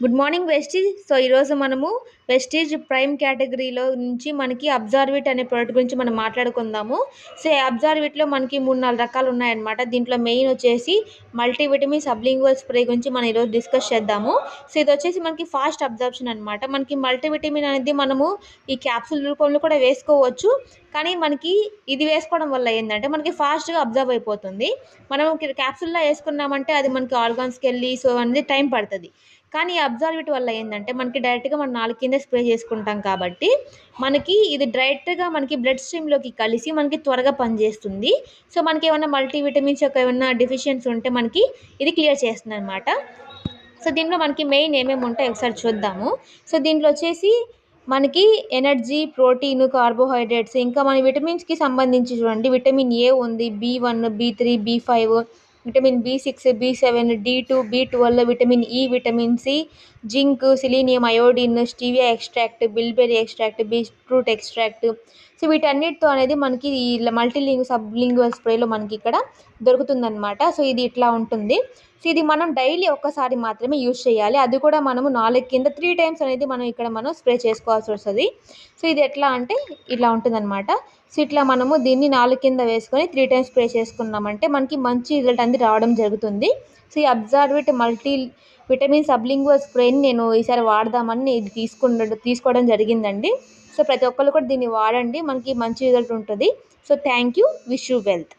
Good morning Vestige so ఈరోజు మనము Vestige prime కేటగిరీలో నుంచి మనకి అబ్జార్విట్ అనే ప్రోడక్ట్ గురించి మనం మాట్లాడుకుందాము. సో ఈ అబ్జార్విట్లో మనకి మూడు నాలుగు రకాలు ఉన్నాయన్నమాట. దీంట్లో మెయిన్ వచ్చేసి మల్టీవిటమిన్ సబ్లింగువల్ స్ప్రే గురించి మనం ఈరోజు డిస్కస్ చేద్దాము. సో ఇది వచ్చేసి మనకి ఫాస్ట్ అబ్జార్ప్షన్ అనమాట మనకి మల్టీవిటమిన్ అనేది మనము ఈ క్యాప్సూల్ రూపంలో కూడా వేసుకోవచ్చు. కానీ మనకి ఇది వేసుకోవడం వల్ల ఏంటంటే మనకి ఫాస్ట్గా అబ్జర్వ్ అయిపోతుంది. మనం క్యాప్సూల్లో వేసుకున్నామంటే అది మనకి ఆర్గాన్స్కి వెళ్ళి సో అనేది టైం పడుతుంది. కానీ ఈ వల్ల ఏంటంటే మనకి డైరెక్ట్గా మనం నాలుగు కింద స్ప్రే చేసుకుంటాం కాబట్టి మనకి ఇది డైరెక్ట్గా మనకి బ్లడ్ స్ట్రీమ్లోకి కలిసి మనకి త్వరగా పనిచేస్తుంది. సో మనకి ఏమైనా మల్టీవిటమిన్స్ యొక్క ఏమైనా డెఫిషియన్సీ ఉంటే మనకి ఇది క్లియర్ చేస్తుంది అనమాట సో దీంట్లో మనకి మెయిన్ ఏమేమి ఉంటాయో ఒకసారి చూద్దాము. సో దీంట్లో వచ్చేసి మనకి ఎనర్జీ ప్రోటీన్ కార్బోహైడ్రేట్స్ ఇంకా మన విటమిన్స్కి సంబంధించి చూడండి. విటమిన్ ఏ ఉంది B one B three B five vitamin B six B seven D two B twelve vitamin E vitamin C zinc selenium iodine stevia extract bilberry extract beetroot extract. So వీటన్నిటితో అనేది మనకి ఈ మల్టీలింగ్ సబ్లింగువల్ స్ప్రేలో మనకి ఇక్కడ దొరుకుతుందన్నమాట. So ఇది ఇట్లా ఉంటుంది. సో ఇది మనం డైలీ ఒక్కసారి మాత్రమే యూజ్ చేయాలి. అది కూడా మనము నాలుగు కింద త్రీ టైమ్స్ అనేది మనం ఇక్కడ మనం స్ప్రే చేసుకోవాల్సి వస్తుంది. సో ఇది ఎట్లా అంటే ఇట్లా ఉంటుందన్నమాట. సో ఇట్లా మనము దీన్ని నాలుగు కింద వేసుకొని త్రీ టైమ్స్ స్ప్రే చేసుకున్నామంటే మనకి మంచి రిజల్ట్ అనేది రావడం జరుగుతుంది. సో ఈ అబ్జార్విట్ మల్టీ విటమిన్ సబ్లింగువల్ స్ప్రేని నేను ఈసారి వాడదామని ఇది తీసుకున్న తీసుకోవడం జరిగిందండి. సో ప్రతి ఒక్కరు కూడా దీన్ని వాడండి. మనకి మంచి రిజల్ట్ ఉంటుంది. So thank you wish you wealth